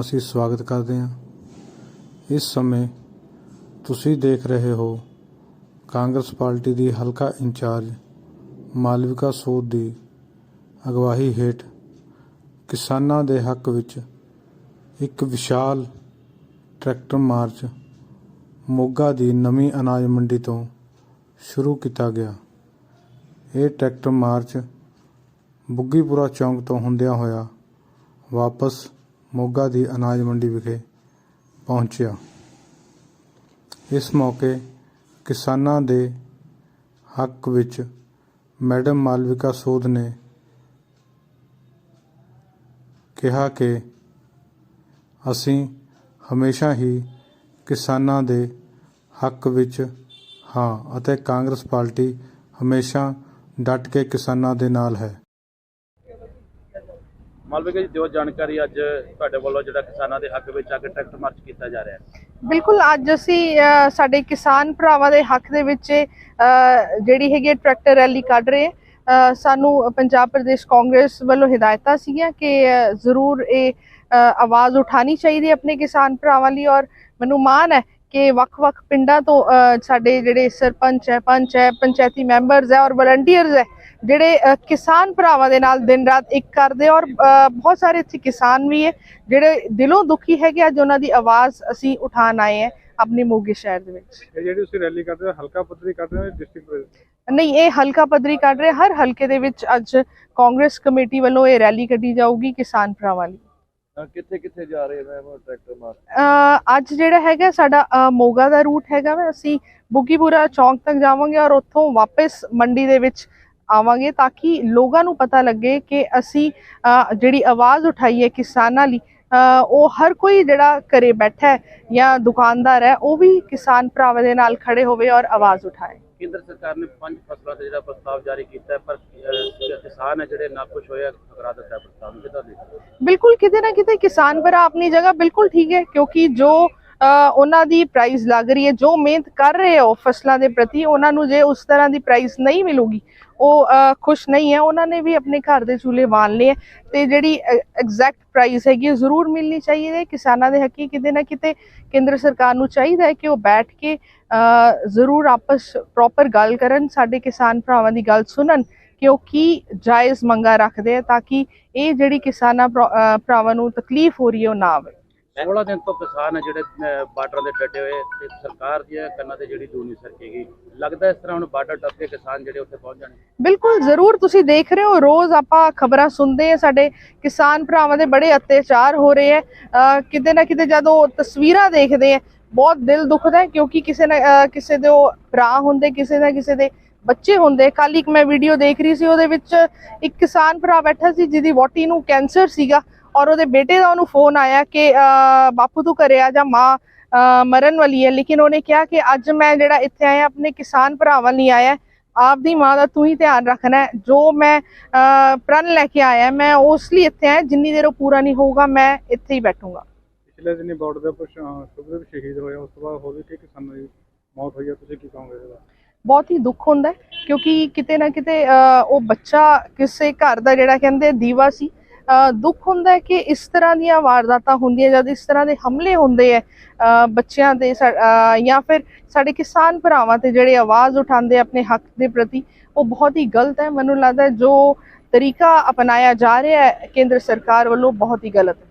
ਅਸੀਂ ਸਵਾਗਤ ਕਰਦੇ ਹਾਂ। ਇਸ ਸਮੇਂ ਤੁਸੀਂ ਦੇਖ ਰਹੇ ਹੋ ਕਾਂਗਰਸ ਪਾਰਟੀ ਦੀ ਹਲਕਾ ਇੰਚਾਰਜ ਮਾਲਵਿਕਾ ਸੋਧ ਦੀ ਅਗਵਾਈ ਹੇਠ ਕਿਸਾਨਾਂ ਦੇ ਹੱਕ ਵਿੱਚ ਇੱਕ ਵਿਸ਼ਾਲ ਟਰੈਕਟਰ ਮਾਰਚ ਮੋਗਾ ਦੀ ਨਵੀਂ ਅਨਾਜ ਮੰਡੀ ਤੋਂ ਸ਼ੁਰੂ ਕੀਤਾ ਗਿਆ। ਇਹ ਟਰੈਕਟਰ ਮਾਰਚ ਬੁੱਗੀਪੁਰਾ ਚੌਂਕ ਤੋਂ ਹੁੰਦਿਆਂ ਹੋਇਆ ਵਾਪਸ ਮੋਗਾ ਦੀ ਅਨਾਜ ਮੰਡੀ ਵਿਖੇ ਪਹੁੰਚਿਆ। ਇਸ ਮੌਕੇ ਕਿਸਾਨਾਂ ਦੇ ਹੱਕ ਵਿੱਚ ਮੈਡਮ ਮਾਲਵਿਕਾ ਸੋਧ ਨੇ ਕਿਹਾ ਕਿ ਅਸੀਂ ਹਮੇਸ਼ਾ ਹੀ ਕਿਸਾਨਾਂ ਦੇ ਹੱਕ ਵਿੱਚ ਹਾਂ ਅਤੇ ਕਾਂਗਰਸ ਪਾਰਟੀ ਹਮੇਸ਼ਾ ਡਟ ਕੇ ਕਿਸਾਨਾਂ ਦੇ ਨਾਲ ਹੈ। ਮਾਲਵਿਕਾ ਜੀ ਦਿਓ ਜਾਣਕਾਰੀ ਅੱਜ ਤੁਹਾਡੇ ਵੱਲੋਂ ਜਿਹੜਾ ਕਿਸਾਨਾਂ ਦੇ ਹੱਕ ਵਿੱਚ ਆ ਕੇ ਟਰੈਕਟਰ ਮਾਰਚ ਕੀਤਾ ਜਾ ਰਿਹਾ ਹੈ। ਬਿਲਕੁਲ, ਅੱਜ ਅਸੀਂ ਸਾਡੇ ਕਿਸਾਨ ਭਰਾਵਾਂ ਦੇ ਹੱਕ ਦੇ ਵਿੱਚ ਜਿਹੜੀ ਹੈਗੀ ਹੈ ਟਰੈਕਟਰ ਰੈਲੀ ਕੱਢ ਰਹੇ ਸਾਨੂੰ ਪੰਜਾਬ ਪ੍ਰਦੇਸ਼ ਕਾਂਗਰਸ ਵੱਲੋਂ ਹਦਾਇਤਾਂ ਸੀਗੀਆਂ ਕਿ ਜ਼ਰੂਰ ਇਹ ਆਵਾਜ਼ ਉਠਾਣੀ ਚਾਹੀਦੀ ਹੈ ਆਪਣੇ ਕਿਸਾਨ ਭਰਾਵਾਂ ਲਈ ਔਰ ਮੈਨੂੰ ਮਾਣ ਹੈ ਕਿ ਵੱਖ-ਵੱਖ ਪਿੰਡਾਂ ਤੋਂ ਸਾਡੇ ਜਿਹੜੇ ਸਰਪੰਚ ਹੈ, ਪੰਚ ਹੈ, ਪੰਚਾਇਤੀ ਮੈਂਬਰਸ ਹੈ ਔਰ ਵਲੰਟੀਅਰਸ ਹੈ ਜਿਹੜੇ ਕਿਸਾਨ ਭਰਾਵਾਂ ਦੇ ਨਾਲ ਦਿਨ ਰਾਤ ਇੱਕ ਕਰਦੇ ਔਰ ਬਹੁਤ ਸਾਰੇ ਇੱਥੇ ਕਿਸਾਨ ਵੀ ਹੈ ਜਿਹੜੇ ਦਿਲੋਂ ਦੁਖੀ ਹੈਗੇ ਅੱਜ ਉਹਨਾਂ ਦੀ ਆਵਾਜ਼ ਅਸੀਂ ਉਠਾਉਣ ਆਏ ਹੈ ਆਪਣੇ ਮੋਗੇ ਸ਼ਹਿਰ ਦੇ ਵਿੱਚ। ਇਹ ਜਿਹੜੀ ਤੁਸੀਂ ਰੈਲੀ ਕਰਦੇ ਹੋ ਹਲਕਾ ਪੱਧਰੀ ਕਰਦੇ ਹੋ ਡਿਸਟ੍ਰਿਕਟ ਨਹੀਂ ਇਹ ਹਲਕਾ ਪੱਧਰੀ ਕੱਢ ਰਹੇ ਹਰ ਹਲਕੇ ਦੇ ਵਿੱਚ ਅੱਜ ਕਾਂਗਰਸ ਕਮੇਟੀ ਵੱਲੋਂ ਇਹ ਰੈਲੀ ਕੱਢੀ ਜਾਊਗੀ ਕਿਸਾਨ ਭਰਾਵਾਂ ਲਈ। ਕਿੱਥੇ ਕਿੱਥੇ ਜਾ ਰਹੇ ਮੈਂ ਟਰੈਕਟਰ ਮਾਰਚ ਅ, ਅੱਜ ਜਿਹੜਾ ਹੈਗਾ ਸਾਡਾ ਮੋਗਾ ਦਾ ਰੂਟ ਹੈਗਾ ਵਾ ਅਸੀਂ ਬੁੱਗੀਪੁਰਾ ਚੌਂਕ ਤੱਕ ਜਾਵਾਂਗੇ ਔਰ ਉੱਥੋਂ ਵਾਪਸ ਮੰਡੀ ਦੇ ਵਿੱਚ ਆਵਾਂਗੇ ਤਾਂ ਕਿ ਲੋਕਾਂ ਨੂੰ ਪਤਾ ਲੱਗੇ ਕਿ ਅਸੀਂ ਜਿਹੜੀ ਆਵਾਜ਼ ਉਠਾਈ ਹੈ ਕਿਸਾਨਾਂ ਲਈ ਉਹ ਹਰ ਕੋਈ ਜਿਹੜਾ ਘਰੇ ਬੈਠਾ ਹੈ ਜਾਂ ਦੁਕਾਨਦਾਰ ਹੈ ਉਹ ਵੀ ਕਿਸਾਨ ਭਰਾਵਾਂ ਦੇ ਨਾਲ ਖੜੇ ਹੋਵੇ ਔਰ ਆਵਾਜ਼ ਉਠਾਏ। ਕੇਂਦਰ ਸਰਕਾਰ ਨੇ ਪੰਜ ਫਸਲਾਂ ਤੇ ਜਿਹੜਾ ਪ੍ਰਸਤਾਵ ਜਾਰੀ ਕੀਤਾ ਹੈ ਪਰ ਕਿਸਾਨ ਹੈ ਜਿਹੜੇ ਨਾ ਖੁਸ਼ ਹੋਏ ਠੁਕਰਾ ਦਿੱਤਾ ਪ੍ਰਸਤਾਵ ਨੂੰ। ਕਿਦਾਂ ਦੇਖਦੇ ਬਿਲਕੁਲ ਕਿਤੇ ਨਾ ਕਿਤੇ ਕਿਸਾਨ ਭਰਾ ਆਪਣੀ ਜਗ੍ਹਾ ਬਿਲਕੁਲ ਠੀਕ ਹੈ ਕਿਉਂਕਿ ਜੋ ਉਹਨਾਂ ਦੀ ਪ੍ਰਾਈਸ ਲੱਗ ਰਹੀ ਹੈ। ਜੋ ਮਿਹਨਤ ਕਰ ਰਹੇ ਹੋ ਫਸਲਾਂ ਦੇ ਪ੍ਰਤੀ, ਉਹਨਾਂ ਨੂੰ ਜੇ ਉਸ ਤਰ੍ਹਾਂ ਦੀ ਪ੍ਰਾਈਸ ਨਹੀਂ ਮਿਲੂਗੀ, ਉਹ ਖੁਸ਼ ਨਹੀਂ ਹੈ। ਉਹਨਾਂ ਨੇ ਵੀ ਆਪਣੇ ਘਰ ਦੇ ਚੂਲੇ ਬਾਲਨੇ ਹੈ ਤੇ ਜਿਹੜੀ ਐਗਜ਼ੈਕਟ ਪ੍ਰਾਈਸ ਹੈਗੀ ਹੈ ਜ਼ਰੂਰ ਮਿਲਣੀ ਚਾਹੀਦੀ ਹੈ। ਕਿਸਾਨਾਂ ਦੇ ਹੱਕੀ ਕਿਤੇ ਨਾ ਕਿਤੇ ਕੇਂਦਰ ਸਰਕਾਰ ਨੂੰ ਚਾਹੀਦਾ ਹੈ ਕਿ ਉਹ ਬੈਠ ਕੇ ਜ਼ਰੂਰ ਆਪਸ ਪ੍ਰੋਪਰ ਗੱਲ ਕਰਨ, ਸਾਡੇ ਕਿਸਾਨ ਭਰਾਵਾਂ ਦੀ ਗੱਲ ਸੁਣਨ ਕਿ ਉਹ ਕੀ ਜਾਇਜ਼ ਮੰਗਾ ਰੱਖਦੇ ਆ ਤਾਂ ਕਿ ਇਹ ਜਿਹੜੀ ਕਿਸਾਨਾਂ ਭਰਾ- ਭਰਾਵਾਂ ਨੂੰ ਤਕਲੀਫ ਹੋ ਰਹੀ ਹੈ, ਉਹ ਨਾ ਆਵੇ। 16 ਦਿਨ ਤੋਂ ਕਿਸਾਨ ਹੈ ਜਿਹੜੇ ਬਾਰਡਰ ਦੇ ਡਟੇ ਹੋਏ ਤੇ ਸਰਕਾਰ ਦੀਆਂ ਕੰਨਾਂ ਤੇ ਜਿਹੜੀ ਜੂਨੀ ਸਰਕੇਗੀ। ਲੱਗਦਾ ਇਸ ਤਰ੍ਹਾਂ ਹੁਣ ਬਾਰਡਰ ਟੱਪ ਕੇ ਕਿਸਾਨ ਜਿਹੜੇ ਉੱਥੇ ਪਹੁੰਚ ਜਾਣਗੇ ਬਿਲਕੁਲ, ਜ਼ਰੂਰ ਤੁਸੀਂ ਦੇਖ ਰਹੇ ਹੋ। ਰੋਜ਼ ਆਪਾਂ ਖਬਰਾਂ ਸੁਣਦੇ ਆ ਸਾਡੇ ਕਿਸਾਨ ਭਰਾਵਾਂ ਦੇ ਬੜੇ ਅਤਿਆਚਾਰ ਹੋ ਰਹੇ ਆ ਕਿਤੇ ਨਾ ਕਿਤੇ ਜਦੋਂ ਤਸਵੀਰਾਂ ਦੇਖਦੇ ਆ ਬਹੁਤ ਦਿਲ ਦੁਖਦਾ ਕਿਉਂਕਿ ਕਿਸੇ ਨਾ ਕਿਸੇ ਦੇ ਉਹ ਭਰਾ ਹੁੰਦੇ, ਕਿਸੇ ਨਾ ਕਿਸੇ ਦੇ ਬੱਚੇ ਹੁੰਦੇ। ਕੱਲ ਇੱਕ ਮੈਂ ਵੀਡੀਓ ਦੇਖ ਰਹੀ ਸੀ, ਉਹਦੇ ਵਿੱਚ ਇੱਕ ਕਿਸਾਨ ਭਰਾ ਬੈਠਾ ਸੀ ਜਿਹਦੀ ਵੋਟੀ ਨੂੰ ਕੈਂਸਰ ਸੀਗਾ। ਔਰ ਉਹਦੇ ਬੇਟੇ ਦਾ ਉਹਨੂੰ ਫੋਨ ਆਇਆ ਕਿ ਬਾਪੂ ਤੂੰ ਘਰੇ ਆ ਜਾ ਮਾਂ ਮਰਨ ਵਾਲੀ ਹੈ। ਲੇਕਿਨ ਉਹਨੇ ਕਿਹਾ ਕਿ ਅੱਜ ਮੈਂ ਜਿਹੜਾ ਇੱਥੇ ਆਇਆ ਆਪਣੇ ਕਿਸਾਨ ਭਰਾਵਾਂ ਲਈ ਆਇਆ ਆਪਦੀ ਮਾਂ ਦਾ ਤੂੰ ਹੀ ਧਿਆਨ ਰੱਖਣਾ ਜੋ ਮੈਂ ਪ੍ਰਣ ਲੈ ਕੇ ਆਇਆ ਮੈਂ ਉਸ ਲਈ ਇੱਥੇ ਆਇਆ। ਜਿੰਨੀ ਦੇਰ ਉਹ ਪੂਰਾ ਨਹੀਂ ਹੋਊਗਾ ਮੈਂ ਇੱਥੇ ਹੀ ਬੈਠੂੰਗਾ। ਪਿਛਲੇ ਦਿਨੀ ਬਾਰਡਰ ਦੇ ਸੁਖਦੇਵ ਸ਼ਹੀਦ ਹੋਇਆ ਉਸ ਤੋਂ ਬਾਅਦ ਹੋਰ ਵੀ ਕਈ ਕਿਸਾਨਾਂ ਦੀ ਮੌਤ ਹੋਈ ਹੈ। ਤੁਸੀਂ ਕੀ ਕਹੋਗੇ ਇਹਦੇ ਬਹੁਤ ਹੀ ਦੁੱਖ ਹੁੰਦਾ ਕਿਉਂਕਿ ਕਿਤੇ ਨਾ ਕਿਤੇ ਉਹ ਬੱਚਾ ਕਿਸੇ ਘਰ ਦਾ ਜਿਹੜਾ ਕਹਿੰਦੇ ਦੀਵਾ ਸੀ ਦੁੱਖ ਹੁੰਦਾ ਹੈ ਕਿ ਇਸ ਤਰ੍ਹਾਂ ਦੀਆਂ ਵਾਰਦਾਤਾਂ ਹੁੰਦੀਆਂ ਜਦ ਇਸ ਤਰ੍ਹਾਂ ਦੇ ਹਮਲੇ ਹੁੰਦੇ ਆ ਬੱਚਿਆਂ ਦੇ ਜਾਂ ਫਿਰ ਸਾਡੇ ਕਿਸਾਨ ਭਰਾਵਾਂ ਤੇ ਜਿਹੜੇ ਆਵਾਜ਼ ਉਠਾਉਂਦੇ ਆਪਣੇ ਹੱਕ ਦੇ ਪ੍ਰਤੀ, ਉਹ ਬਹੁਤ ਹੀ ਗਲਤ ਹੈ। ਮੈਨੂੰ ਲੱਗਦਾ ਜੋ ਤਰੀਕਾ ਅਪਣਾਇਆ ਜਾ ਰਿਹਾ ਹੈ, ਕੇਂਦਰ ਸਰਕਾਰ ਵੱਲੋਂ ਬਹੁਤ ਹੀ ਗਲਤ ਹੈ।